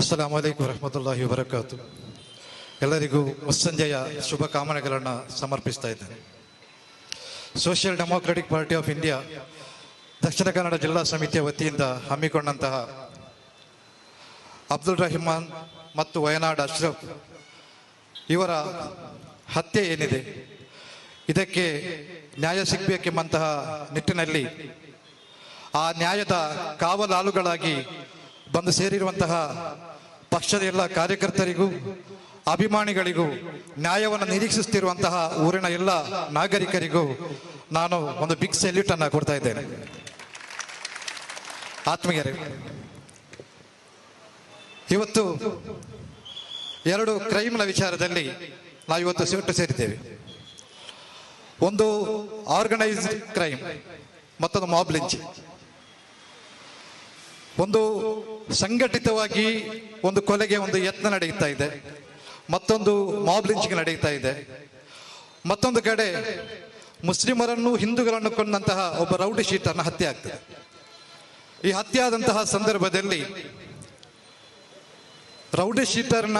ಅಸ್ಸಲಾಂ ವಲೈಕುಂ ವರಹಮತುಲ್ಲಾಹಿ ವಬರಕಾತು ಎಲ್ಲರಿಗೂ ಮುಸ್ಸಂಜೆಯ ಶುಭ ಕಾಮನೆಗಳನ್ನು ಸಮರ್ಪಿಸ್ತಾ ಇದ್ದೇನೆ. Social democratic party of India Dakshina Kannada ಜಿಲ್ಲಾ ಸಮಿತಿಯ ವತಿಯಿಂದ ಹಮ್ಮಿಕೊಂಡಂತಹ ಅಬ್ದುಲ್ ರಹಿಮಾನ್ ಮತ್ತು ವಯನಾಡ್ ಅಶ್ರಫ್ ಇವರ ಹತ್ಯೆ ಏನಿದೆ, ಇದಕ್ಕೆ ನ್ಯಾಯ ಸಿಗಬೇಕೆಂಬಂತಹ ನಿಟ್ಟಿನಲ್ಲಿ ಆ ನ್ಯಾಯದ ಕಾವಲಾಳುಗಳಾಗಿ ಬಂದು ಸೇರಿರುವಂತಹ ಪಕ್ಷದ ಎಲ್ಲ ಕಾರ್ಯಕರ್ತರಿಗೂ, ಅಭಿಮಾನಿಗಳಿಗೂ, ನ್ಯಾಯವನ್ನು ನಿರೀಕ್ಷಿಸುತ್ತಿರುವಂತಹ ಊರಿನ ಎಲ್ಲ ನಾಗರಿಕರಿಗೂ ನಾನು ಒಂದು ಬಿಗ್ ಸೆಲ್ಯೂಟ್ ಅನ್ನ ಕೊಡ್ತಾ ಇದ್ದೇನೆ. ಆತ್ಮೀಯರೇ, ಇವತ್ತು ಎರಡು ಕ್ರೈಮ್ನ ವಿಚಾರದಲ್ಲಿ ನಾವು ಇವತ್ತು ಸಿಟ್ಟು ಸೇರಿದ್ದೇವೆ. ಒಂದು ಆರ್ಗನೈಸ್ಡ್ ಕ್ರೈಮ್ ಮತ್ತೊಂದು ಮಾಬ್ ಲಿಂಚ್ ಒಂದು ಸಂಘಟಿತವಾಗಿ ಒಂದು ಕೊಲೆಗೆ ಒಂದು ಯತ್ನ ನಡೆಯುತ್ತಾ ಇದೆ. ಮತ್ತೊಂದು ಮಾಬ್ ಲಿಂಚಿಂಗ್ ನಡೆಯುತ್ತಾ ಇದೆ. ಮತ್ತೊಂದು ಕಡೆ ಮುಸ್ಲಿಮರನ್ನು, ಹಿಂದೂಗಳನ್ನು ಕೊಂಡಂತಹ ಒಬ್ಬ ರೌಡಿ ಶೀಟನ್ನು ಹತ್ಯೆ ಆಗ್ತದೆ. ಈ ಹತ್ಯೆ ಆದಂತಹ ಸಂದರ್ಭದಲ್ಲಿ ರೌಡಿ ಶೀಟರ್ನ